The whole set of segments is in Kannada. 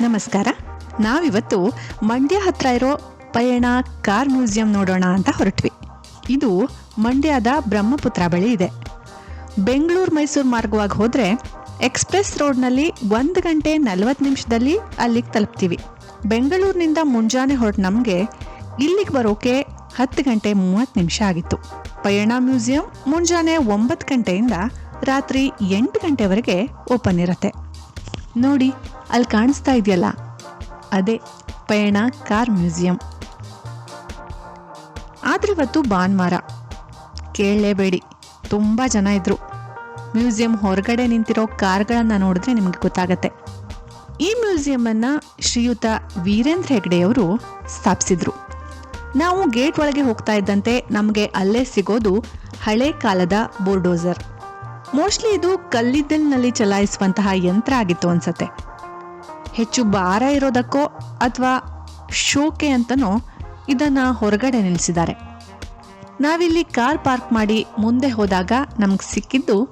ನಮಸ್ಕಾರ. ನಾವಿವತ್ತು ಮಂಡ್ಯ ಹತ್ರ ಇರೋ ಪಯಣ ಕಾರ್ ಮ್ಯೂಸಿಯಂ ನೋಡೋಣ ಅಂತ ಹೊರಟ್ವಿ. ಇದು ಮಂಡ್ಯದ ಬ್ರಹ್ಮಪುತ್ರ ಬಳಿ ಇದೆ. ಬೆಂಗಳೂರು ಮೈಸೂರು ಮಾರ್ಗವಾಗಿ ಹೋದರೆ ಎಕ್ಸ್ಪ್ರೆಸ್ ರೋಡ್ನಲ್ಲಿ ಒಂದು ಗಂಟೆ ನಲವತ್ತು ನಿಮಿಷದಲ್ಲಿ ಅಲ್ಲಿಗೆ ತಲುಪ್ತೀವಿ. ಬೆಂಗಳೂರಿನಿಂದ ಮುಂಜಾನೆ ಹೊರಟು ನಮಗೆ ಇಲ್ಲಿಗೆ ಬರೋಕೆ ಹತ್ತು ಗಂಟೆ ಮೂವತ್ತು ನಿಮಿಷ ಆಗಿತ್ತು. ಪಯಣ ಮ್ಯೂಸಿಯಂ ಮುಂಜಾನೆ ಒಂಬತ್ತು ಗಂಟೆಯಿಂದ ರಾತ್ರಿ ಎಂಟು ಗಂಟೆವರೆಗೆ ಓಪನ್ ಇರುತ್ತೆ. ನೋಡಿ. ಅಲ್ಲಿ ಕಾಣಿಸ್ತಾ ಇದೆಯಲ್ಲ? ಅದೇ, ಪಯಣ ಕಾರ್ ಮ್ಯೂಸಿಯಂ. ಆದರೆ ಇವತ್ತು ಭಾನುವಾರ. ಕೇಳಲೇಬೇಡಿ, ತುಂಬ ಜನ ಇದ್ರು. ಮ್ಯೂಸಿಯಂ ಹೊರಗಡೆ ನಿಂತಿರೋ ಕಾರ್ಗಳನ್ನು ನೋಡಿದ್ರೆ ನಿಮಗೆ ಗೊತ್ತಾಗತ್ತೆ. ಈ ಮ್ಯೂಸಿಯಮನ್ನು ಶ್ರೀಯುತ ವೀರೇಂದ್ರ ಹೆಗ್ಡೆಯವರು ಸ್ಥಾಪಿಸಿದ್ರು. ನಾವು ಗೇಟ್ ಒಳಗೆ ಹೋಗ್ತಾ ಇದ್ದಂತೆ ನಮಗೆ ಅಲ್ಲೇ ಸಿಗೋದು ಹಳೆ ಕಾಲದ ಬೋರ್ಡೋಸರ್ ಮೋಸ್ಟ್ಲಿ ಇದು ಕಲ್ಲಿದ್ದಲಿನಲ್ಲಿ ಚಲಾಯಿಸುವಂತಹ ಯಂತ್ರ ಆಗಿತ್ತು ಅನ್ಸತ್ತೆ. ಹೆಚ್ಚು ಭಾರ ಇರೋದಕ್ಕೋ ಅಥವಾ ಶೋಕೆ ಅಂತನೋ ಇದನ್ನು ಹೊರಗಡೆ ನಿಲ್ಲಿಸಿದ್ದಾರೆ. ನಾವಿಲ್ಲಿ ಕಾರ್ ಪಾರ್ಕ್ ಮಾಡಿ ಮುಂದೆ ಹೋದಾಗ ನಮ್ಗೆ ಸಿಕ್ಕಿದ್ದು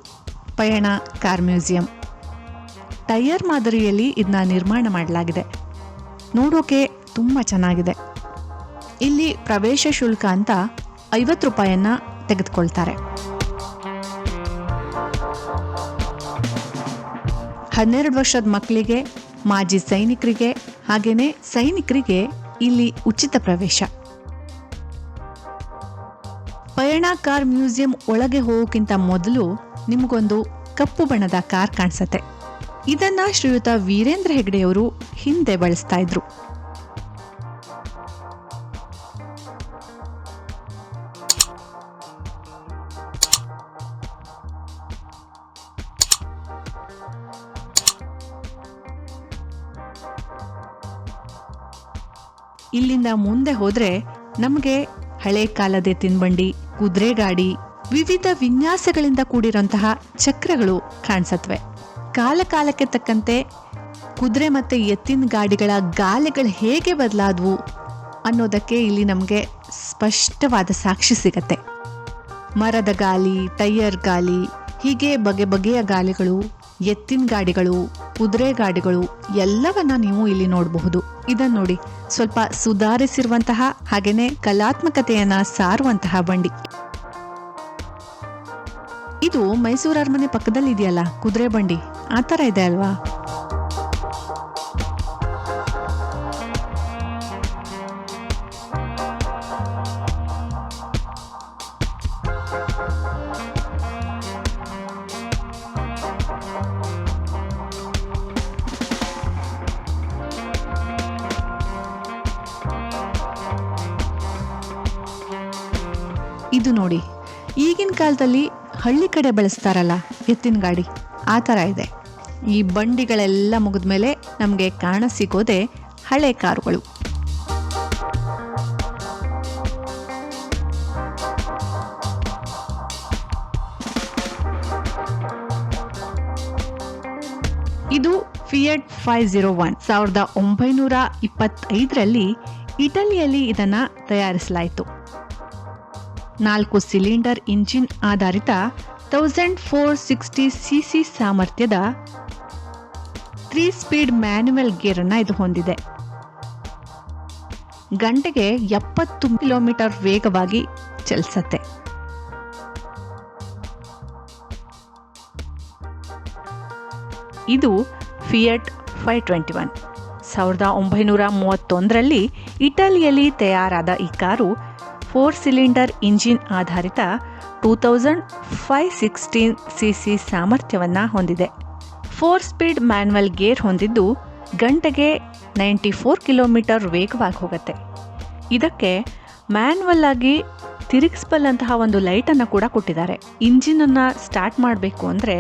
ಪಯಣ ಕಾರ್ ಮ್ಯೂಸಿಯಂ. ಟೈಯರ್ ಮಾದರಿಯಲ್ಲಿ ಇದನ್ನ ನಿರ್ಮಾಣ ಮಾಡಲಾಗಿದೆ. ನೋಡೋಕೆ ತುಂಬ ಚೆನ್ನಾಗಿದೆ. ಇಲ್ಲಿ ಪ್ರವೇಶ ಶುಲ್ಕ ಅಂತ ಐವತ್ತು ರೂಪಾಯಿಯನ್ನು ತೆಗೆದುಕೊಳ್ತಾರೆ. ಹನ್ನೆರಡು ವರ್ಷದ ಮಕ್ಕಳಿಗೆ, ಮಾಜಿ ಸೈನಿಕರಿಗೆ ಹಾಗೆಯೇ ಸೈನಿಕರಿಗೆ ಇಲ್ಲಿ ಉಚಿತ ಪ್ರವೇಶ. ಪಯಣ ಕಾರ್ ಮ್ಯೂಸಿಯಂ ಒಳಗೆ ಹೋಗೋಕ್ಕಿಂತ ಮೊದಲು ನಿಮಗೊಂದು ಕಪ್ಪು ಬಣ್ಣದ ಕಾರ್ ಕಾಣಿಸತ್ತೆ. ಇದನ್ನ ಶ್ರೀಯುತ ವೀರೇಂದ್ರ ಹೆಗ್ಡೆಯವರು ಹಿಂದೆ ಬಳಸ್ತಾ ಇದ್ರು. ಇಲ್ಲಿಂದ ಮುಂದೆ ಹೋದ್ರೆ ನಮಗೆ ಹಳೆ ಕಾಲದ ತಿನ್ಬಂಡಿ ಕುದುರೆ ಗಾಡಿ ವಿವಿಧ ವಿನ್ಯಾಸಗಳಿಂದ ಕೂಡಿರುವಂತಹ ಚಕ್ರಗಳು ಕಾಣಿಸತ್ವೆ. ಕಾಲ ಕಾಲಕ್ಕೆ ತಕ್ಕಂತೆ ಕುದುರೆ ಮತ್ತೆ ಎತ್ತಿನ ಗಾಡಿಗಳ ಗಾಲಿಗಳು ಹೇಗೆ ಬದಲಾದವು ಅನ್ನೋದಕ್ಕೆ ಇಲ್ಲಿ ನಮಗೆ ಸ್ಪಷ್ಟವಾದ ಸಾಕ್ಷಿ ಸಿಗತ್ತೆ. ಮರದ ಗಾಲಿ, ಟೈಯರ್ ಗಾಲಿ, ಹೀಗೆ ಬಗೆ ಬಗೆಯ ಗಾಲಿಗಳು, ಎತ್ತಿನ ಗಾಡಿಗಳು ಕುದುರೆ ಗಾಡಿಗಳು ಎಲ್ಲವನ್ನ ನೀವು ಇಲ್ಲಿ ನೋಡಬಹುದು. ಇದನ್ನು ನೋಡಿ ಸ್ವಲ್ಪ ಸುಧಾರಿಸಿರುವಂತಹ ಹಾಗೆಯೇ ಕಲಾತ್ಮಕತೆಯನ್ನ ಸಾರುವಂತಹ ಬಂಡಿ. ಇದು ಮೈಸೂರು ಅರಮನೆ ಪಕ್ಕದಲ್ಲಿ ಇದೆಯಲ್ಲ ಕುದುರೆ ಬಂಡಿ. ಆ ಥರ ಇದೆ ಅಲ್ವಾ? ಇದು ನೋಡಿ. ಈಗಿನ ಕಾಲದಲ್ಲಿ ಹಳ್ಳಿ ಕಡೆ ಬಳಸ್ತಾರಲ್ಲ, ಎತ್ತಿನ ಗಾಡಿ, ಆ ಥರ ಇದೆ. ಈ ಬಂಡಿಗಳೆಲ್ಲ ಮುಗಿದ ಮೇಲೆ ನಮಗೆ ಕಾಣ ಸಿಗೋದೆ ಹಳೆ ಕಾರುಗಳು. ಇದು ಫಿಯಟ್ ಫೈವ್ ಜೀರೋ ಒನ್ ಸಾವಿರದ ಒಂಬೈನೂರ ಇಪ್ಪತ್ತೈದರಲ್ಲಿ ಇಟಲಿಯಲ್ಲಿ ಇದನ್ನ ತಯಾರಿಸಲಾಯಿತು. ನಾಲ್ಕು ಸಿಲಿಂಡರ್ ಇಂಜಿನ್ ಆಧಾರಿತ thousand four sixty C C ಸಾಮರ್ಥ್ಯದ ತ್ರೀ ಸ್ಪೀಡ್ ಮ್ಯಾನ್ಯುವಲ್ ಗೇರ್ ಅನ್ನ ಇದು ಹೊಂದಿದೆ ಗಂಟೆಗೆ ಎಪ್ಪತ್ತು ಕಿಲೋಮೀಟರ್ ವೇಗವಾಗಿ ಚಲಿಸತ್ತೆ. ಇದು ಫಿಯಟ್ ಫೈವ್ ಟ್ವೆಂಟಿ ಒನ್. ಸಾವಿರದ ಒಂಬೈನೂರ ಮೂವತ್ತೊಂದರಲ್ಲಿ ಇಟಲಿಯಲ್ಲಿ ತಯಾರಾದ ಈ ಕಾರು ಫೋರ್ ಸಿಲಿಂಡರ್ ಇಂಜಿನ್ ಆಧಾರಿತ two thousand five sixteen C C ಸಾಮರ್ಥ್ಯವನ್ನು ಹೊಂದಿದೆ. ಫೋರ್ ಸ್ಪೀಡ್ ಮ್ಯಾನ್ಯುವಲ್ ಗೇರ್ ಹೊಂದಿದ್ದು ಗಂಟೆಗೆ ನೈಂಟಿ ಫೋರ್ ಕಿಲೋಮೀಟರ್ ವೇಗವಾಗಿ ಹೋಗುತ್ತೆ. ಇದಕ್ಕೆ ಮ್ಯಾನ್ಯುವಲ್ ಆಗಿ ತಿರುಗಿಸಬಲ್ಲಂತಹ ಒಂದು ಲೈಟನ್ನು ಕೂಡ ಕೊಟ್ಟಿದ್ದಾರೆ. ಇಂಜಿನನ್ನು ಸ್ಟಾರ್ಟ್ ಮಾಡಬೇಕು ಅಂದರೆ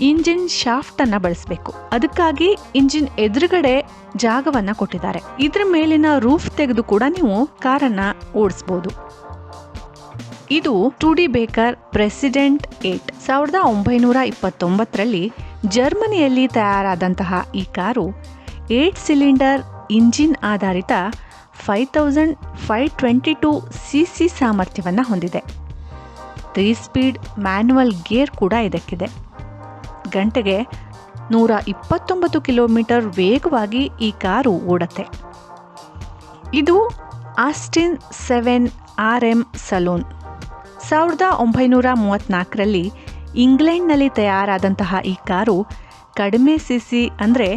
ಇಂಜಿನ್ ಶಾಫ್ಟನ್ನು ಬಳಸಬೇಕು. ಅದಕ್ಕಾಗಿ ಇಂಜಿನ್ ಎದುರುಗಡೆ ಜಾಗವನ್ನ ಕೊಟ್ಟಿದ್ದಾರೆ. ಇದ್ರ ಮೇಲಿನ ರೂಫ್ ತೆಗೆದು ಕೂಡ ನೀವು ಕಾರನ್ನ ಓಡಿಸಬಹುದು ಇದು ಟೂಡಿ ಬೇಕರ್ ಪ್ರೆಸಿಡೆಂಟ್ ಏಟ್. ಸಾವಿರದ ಒಂಬೈನೂರ ಇಪ್ಪತ್ತೊಂಬತ್ತರಲ್ಲಿ ಜರ್ಮನಿಯಲ್ಲಿ ತಯಾರಾದಂತಹ ಈ ಕಾರು ಏಟ್ ಸಿಲಿಂಡರ್ ಇಂಜಿನ್ ಆಧಾರಿತ five thousand five twenty two C C ಸಾಮರ್ಥ್ಯವನ್ನು ಹೊಂದಿದೆ. ತ್ರೀ ಸ್ಪೀಡ್ ಮ್ಯಾನ್ಯುವಲ್ ಗೇರ್ ಕೂಡ ಇದಕ್ಕಿದೆ. ಗಂಟೆಗೆ ನೂರ ಇಪ್ಪತ್ತೊಂಬತ್ತು ಕಿಲೋಮೀಟರ್ ವೇಗವಾಗಿ ಈ ಕಾರು ಓಡತ್ತೆ. ಇದು Austin seven R M saloon. ಸಾವಿರದ ಒಂಬೈನೂರ ಮೂವತ್ತ್ನಾಲ್ಕರಲ್ಲಿ ಇಂಗ್ಲೆಂಡ್ನಲ್ಲಿ ತಯಾರಾದಂತಹ ಈ ಕಾರು ಕಡಿಮೆ ಸಿ ಸಿ ಅಂದರೆ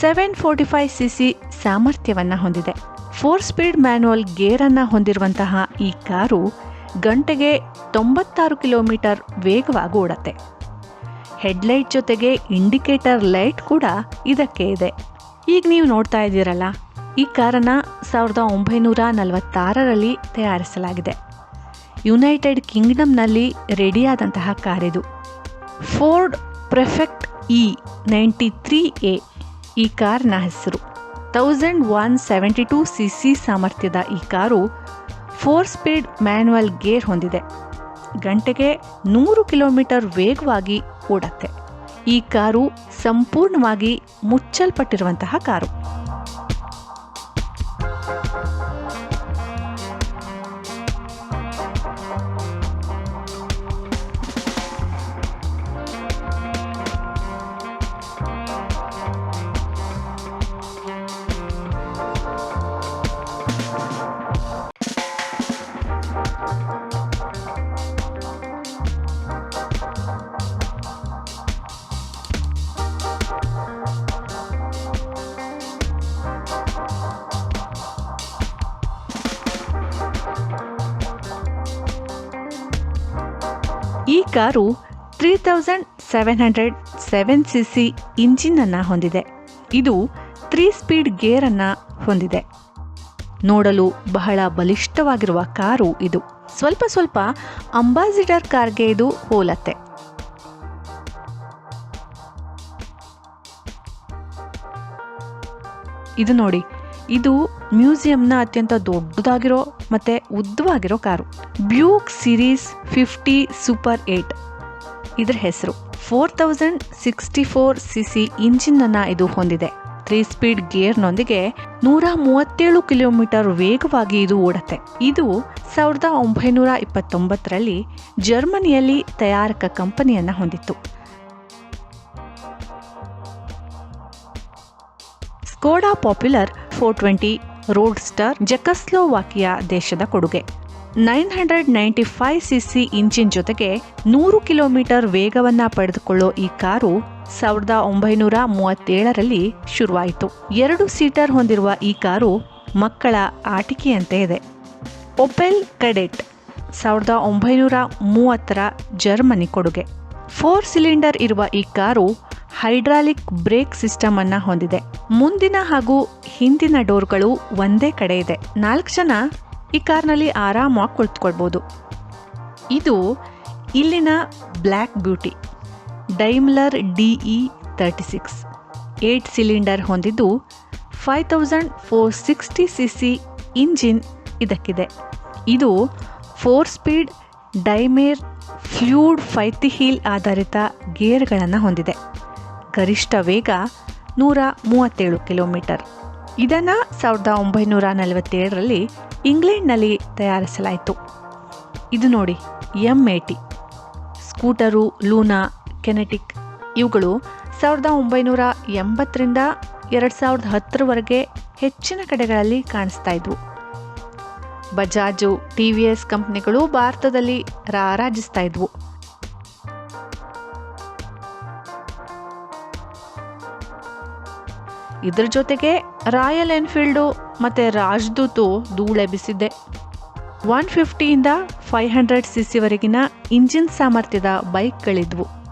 seven forty five C C ಸಾಮರ್ಥ್ಯವನ್ನು ಹೊಂದಿದೆ. ಫೋರ್ ಸ್ಪೀಡ್ ಮ್ಯಾನ್ಯುವಲ್ ಗೇರನ್ನು ಹೊಂದಿರುವಂತಹ ಈ ಕಾರು ಗಂಟೆಗೆ ತೊಂಬತ್ತಾರು ಕಿಲೋಮೀಟರ್ ವೇಗವಾಗಿ ಓಡತ್ತೆ. ಹೆಡ್ಲೈಟ್ ಜೊತೆಗೆ ಇಂಡಿಕೇಟರ್ ಲೈಟ್ ಕೂಡ ಇದಕ್ಕೆ ಇದೆ. ಈಗ ನೀವು ನೋಡ್ತಾ ಇದ್ದೀರಲ್ಲ, ಈ ಕಾರನ್ನು ಸಾವಿರದ ಒಂಬೈನೂರ ನಲವತ್ತಾರರಲ್ಲಿ ತಯಾರಿಸಲಾಗಿದೆ. ಯುನೈಟೆಡ್ ಕಿಂಗ್ಡಮ್ನಲ್ಲಿ ರೆಡಿಯಾದಂತಹ ಕಾರಿದು. Ford Prefect E ninety three A ಈ ಕಾರ್ನ ಹೆಸರು. Thousand one seventy two C C ಸಾಮರ್ಥ್ಯದ ಈ car four speed manual gear ಹೊಂದಿದೆ. ಗಂಟೆಗೆ ನೂರು ಕಿಲೋಮೀಟರ್ ವೇಗವಾಗಿ ಓಡತ್ತೆ ಈ ಕಾರು ಸಂಪೂರ್ಣವಾಗಿ ಮುಚ್ಚಲ್ಪಟ್ಟಿರುವಂತಹ ಕಾರು. ಈ car three thousand seven hundred seven C C ಇಂಜಿನನ್ನು ಹೊಂದಿದೆ. ಇದು ತ್ರೀ ಸ್ಪೀಡ್ ಗೇರನ್ನು ಹೊಂದಿದೆ. ನೋಡಲು ಬಹಳ ಬಲಿಷ್ಠವಾಗಿರುವ ಕಾರು ಇದು. ಸ್ವಲ್ಪ ಸ್ವಲ್ಪ ಅಂಬಾಸಿಡರ್ ಕಾರ್ಗೆ ಇದು ಹೋಲತ್ತೆ. ಇದು ನೋಡಿ ಇದು ಮ್ಯೂಸಿಯಂನ ಅತ್ಯಂತ ದೊಡ್ಡದಾಗಿರೋ ಮತ್ತೆ ಉದ್ದವಾಗಿರೋ car. Buick series fifty super eight. ಇದ್ರ ಹೆಸರು. Four thousand sixty four C C ಇಂಜಿನನ್ನು ಇದು ಹೊಂದಿದೆ. ತ್ರೀ ಸ್ಪೀಡ್ ಗೇರ್ನೊಂದಿಗೆ ನೂರ ಮೂವತ್ತೇಳು ಕಿಲೋಮೀಟರ್ ವೇಗವಾಗಿ ಇದು ಓಡತ್ತೆ. ಇದು ಸಾವಿರದ ಒಂಬೈನೂರ ಇಪ್ಪತ್ತೊಂಬತ್ತರಲ್ಲಿ ಜರ್ಮನಿಯಲ್ಲಿ ತಯಾರಕ ಕಂಪನಿಯನ್ನು ಹೊಂದಿತ್ತು. Skoda popular four twenty roadster Czechoslovakia ದೇಶದ ಕೊಡುಗೆ. Nine hundred ninety five C C engine ಜೊತೆಗೆ ನೂರು ಕಿಲೋಮೀಟರ್ ವೇಗವನ್ನ ಪಡೆದುಕೊಳ್ಳೋ ಈ ಕಾರು ಸಾವಿರದ ಒಂಬೈನೂರ ಮೂವತ್ತೇಳರಲ್ಲಿ ಶುರುವಾಯಿತು. ಎರಡು ಸೀಟರ್ ಹೊಂದಿರುವ ಈ ಕಾರು ಮಕ್ಕಳ ಆಟಿಕೆಯಂತೆ ಇದೆ. ಒಪೆಲ್ ಕಡೆಟ್ ಸಾವಿರದ ಒಂಬೈನೂರ ಮೂವತ್ತರ ಜರ್ಮನಿ ಕೊಡುಗೆ. ಫೋರ್ ಸಿಲಿಂಡರ್ ಇರುವ ಈ ಕಾರು ಹೈಡ್ರಾಲಿಕ್ ಬ್ರೇಕ್ ಸಿಸ್ಟಮ್ ಅನ್ನ ಹೊಂದಿದೆ. ಮುಂದಿನ ಹಾಗೂ ಹಿಂದಿನ ಡೋರ್ಗಳು ಒಂದೇ ಕಡೆ ಇದೆ. ನಾಲ್ಕು ಜನ ಈ ಕಾರ್ನಲ್ಲಿ ಆರಾಮಾಗಿ ಕುಳಿತುಕೊಳ್ಬೋದು. ಇದು ಇಲ್ಲಿನ black beauty, Daimler DE thirty six. Eight cylinder ಹೊಂದಿದ್ದು five thousand four sixty C C engine ಇದಕ್ಕಿದೆ. ಇದು four speed Daimler fluid flywheel ಆಧಾರಿತ ಗೇರ್ಗಳನ್ನು ಹೊಂದಿದೆ. ಗರಿಷ್ಠ ವೇಗ ನೂರ ಮೂವತ್ತೇಳು ಕಿಲೋಮೀಟರ್. ಇದನ್ನು ಸಾವಿರದ ಒಂಬೈನೂರ ನಲವತ್ತೇಳರಲ್ಲಿ ಇಂಗ್ಲೆಂಡ್ನಲ್ಲಿ ತಯಾರಿಸಲಾಯಿತು. ಇದು ನೋಡಿ M T scooter, Luna, Kinetic, ಇವುಗಳು ಸಾವಿರದ ಒಂಬೈನೂರ ಎಂಬತ್ತರಿಂದ ಎರಡು ಸಾವಿರದ ಹತ್ತರವರೆಗೆ ಹೆಚ್ಚಿನ ಕಡೆಗಳಲ್ಲಿ ಕಾಣಿಸ್ತಾ ಇದ್ವು. ಬಜಾಜು, ಟಿ ವಿ ಎಸ್ ಕಂಪ್ನಿಗಳು ಭಾರತದಲ್ಲಿ ರಾರಾಜಿಸ್ತಾ ಇದ್ವು. ಇದ್ರ ಜೊತೆಗೆ ರಾಯಲ್ ಎನ್ಫೀಲ್ಡು ಮತ್ತು ರಾಜ್ದೂತು ಧೂಳೆಬ್ಬಿಸಿದ್ದೆ ಒನ್ ಫಿಫ್ಟಿಯಿಂದ ಫೈವ್ ಹಂಡ್ರೆಡ್ ಸಿ ಸಿವರೆಗಿನ ಇಂಜಿನ್ ಸಾಮರ್ಥ್ಯದ ಬೈಕ್ಗಳಿದ್ವು.